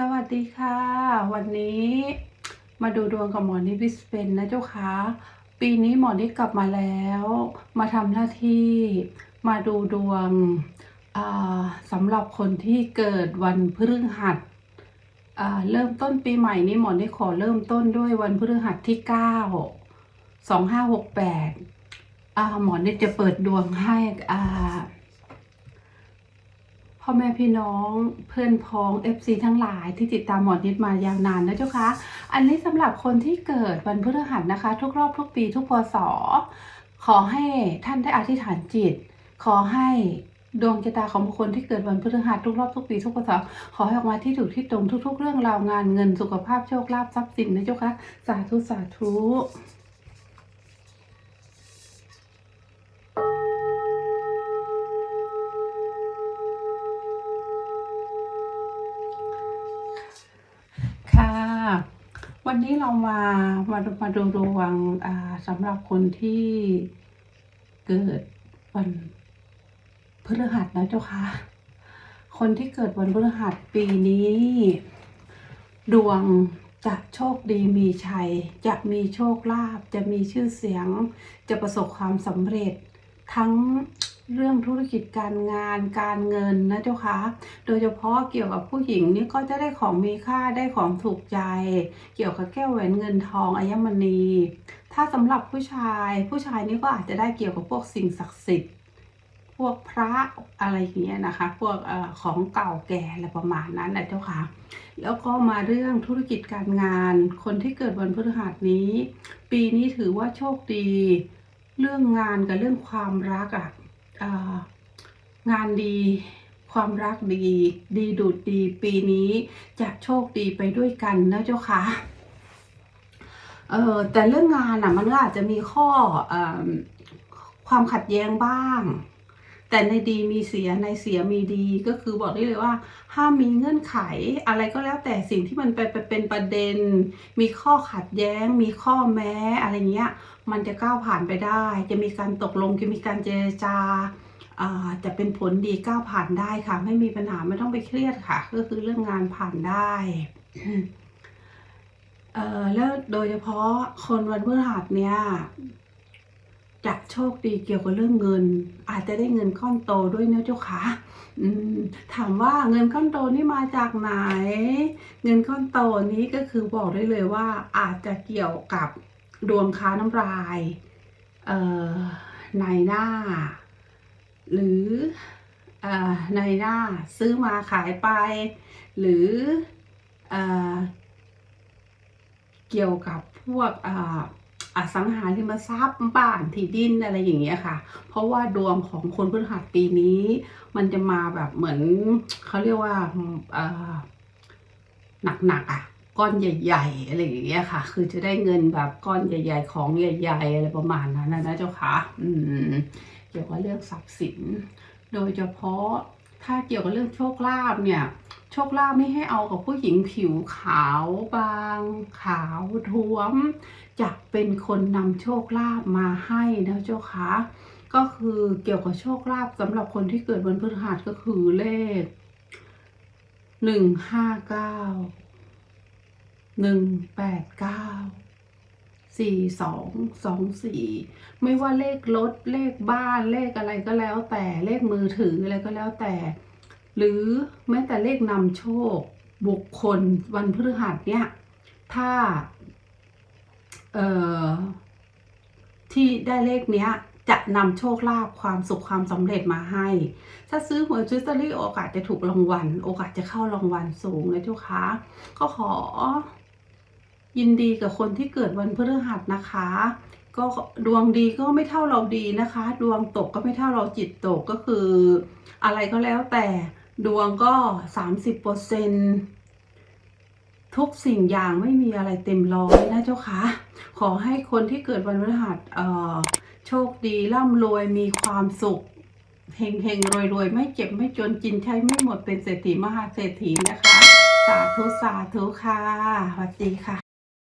สวัสดีค่ะ วันนี้มาดูดวงกับหมอนิดวิสเปนนะเจ้าคะปีนี้หมอนิกลับมาแล้ว มาทำหน้าที่มาดูดวงสำหรับคนที่เกิดวันพฤหัสเริ่มต้นปีใหม่นี้หมอนิขอเริ่มต้นด้วยวันพฤหัสที่เก้าสองห้าหกแปดหมอนิจะเปิดดวงให้อ่า พ่อแม่พี่น้องเพื่อนพ้อง FC ทั้งหลายที่ติดตามหมอนิดมายาวนานนะเจ้าคะอันนี้สำหรับคนที่เกิดวันพฤหัสนะคะ ทุกรอบทุกปีทุกพศขอให้ท่านได้อธิษฐานจิต ขอให้ดวงชะตาของบุคคลที่เกิดวันพฤหัสทุกรอบทุกปีทุกพศขอให้ออกมาที่ถูกที่ตรงทุก ๆ เรื่องราวงานเงินสุขภาพโชคลาภทรัพย์สินนะเจ้าคะสาธุสาธุ วันนี้เรามามาดูมาดูดวงสำหรับคนที่เกิดวันพฤหัสนะเจ้าค่ะ คนที่เกิดวันพฤหัสปีนี้ ดวงจะโชคดีมีชัย จะมีโชคลาภจะมีชื่อเสียง จะประสบความสำเร็จทั้ง เรื่องธุรกิจการงานการเงินนะเจ้าคะโดยเฉพาะเกี่ยวกับผู้หญิงนี่ก็จะได้ของมีค่าได้ของถูกใจ เกี่ยวกับแก้วแหวนเงินทองอัญมณี ถ้าสำหรับผู้ชายผู้ชายนี่ก็อาจจะได้เกี่ยวกับพวกสิ่งศักดิ์สิทธิ์ พวกพระอะไรอย่างเงี้ยนะคะ พวกอของเก่าแก่อะไรประมาณนั้นนะเจ้าค่ะแล้วก็มาเรื่องธุรกิจการงาน คนที่เกิดวันพฤหัสนี้ ปีนี้ถือว่าโชคดี เรื่องงานกับเรื่องความรักอะ่ะ งานดีความรักดี ดีดูดดีปีนี้จะโชคดีไปด้วยกันนะเจ้าค่ะเออแต่เรื่องงานอะมันก็อาจจะมีข้อเออความขัดแย้งบ้าง แต่ในดีมีเสียในเสียมีดีก็คือบอกได้เลยว่า ห้ามมีเงื่อนไขอะไรก็แล้วแต่สิ่งที่มันไปเป็นประเด็น มีข้อขัดแย้ง มีข้อแม้อะไรเงี้ย มันจะก้าวผ่านไปได้ จะมีการตกลงจะมีการเจรจาอาจะเป็นผลดีก้าวผ่านได้ค่ะ ไม่มีปัญหาไม่ต้องไปเครียดค่ะ ก็คือเรื่องงานผ่านได้แล้วโดยเฉพาะคนวันพฤหัสเนี่ย จะโชคดีเกี่ยวกับเรื่องเงิน อาจจะได้เงินก้อนโตด้วยนะเจ้าค่ะถามว่าเงินก้อนโตนี่มาจากไหน เงินก้อนโตนี้ก็คือบอกได้เลยว่า อาจจะเกี่ยวกับดวงค้าน้ำลายเอ่อนายหน้า หรืออ่อนายหน้าซื้อมาขายไป หรือเอ่อเกี่ยวกับพวก อสังหาริมทรัพย์บ้านที่ดินอะไรอย่างเงี้ยค่ะ เพราะว่าดวงของคนพฤหัสปีนี้ มันจะมาแบบเหมือนเขาเรียกว่าหนักๆอะก้อนใหญ่ ๆ อะไรอย่างเงี้ยค่ะ คือจะได้เงินแบบก้อนใหญ่ ๆ ของใหญ่ ๆ อะไรประมาณนั้นนะเจ้าค่ะอืมเกี่ยวกับเรื่องทรัพย์สิน โดยเฉพาะถ้าเกี่ยวกับเรื่องโชคลาภเนี่ย ชคลาภไม่ให้เอากับผู้หญิงผิวขาวบาง ขาวท้วมจะเป็นคนนำโชคลาภมาให้นะเจ้าคะก็คือเกี่ยวกับโชคลาภสำหรับคนที่เกิดวันพฤหัสก็คือเลขหนึ่งห้าเก้าหนึ่งแปดเก้าสี่สองสองสี่ไม่ว่าเลขรถเลขบ้านเลขอะไรก็แล้วแต่เลขมือถืออะไรก็แล้วแต่ หรือแม้แต่เลขนำโชค บุคคลวันพฤหัสเนี่ย ถ้าเอ่อที่ได้เลขเนี้ยจะนำโชคลาภความสุขความสำเร็จมาให้ ถ้าซื้อหวยซื้อตเตอรี่โอกาสจะถูกรางวัล โอกาสจะเข้ารางวัลสูงนะเจ้าคะก็ขอ ยินดีกับคนที่เกิดวันพฤหัสนะคะ ก็ดวงดีก็ไม่เท่าเราดีนะคะ ดวงตกก็ไม่เท่าเราจิตตกก็คือ อะไรก็แล้วแต่ ดวงก็สามสิบเปอร์เซนทุกสิ่งอย่างไม่มีอะไรเต็มร้อยนะเจ้าคะขอให้คนที่เกิดวันพฤหัสเอ่อโชคดีร่ำรวยมีความสุขเฮงเฮงรวยรวยๆไม่เจ็บไม่จนกินใช้ไม่หมดเป็นเศรษฐีมหาเศรษฐีนะคะ สาธุ สาธุค่ะสวัสดีค่ะ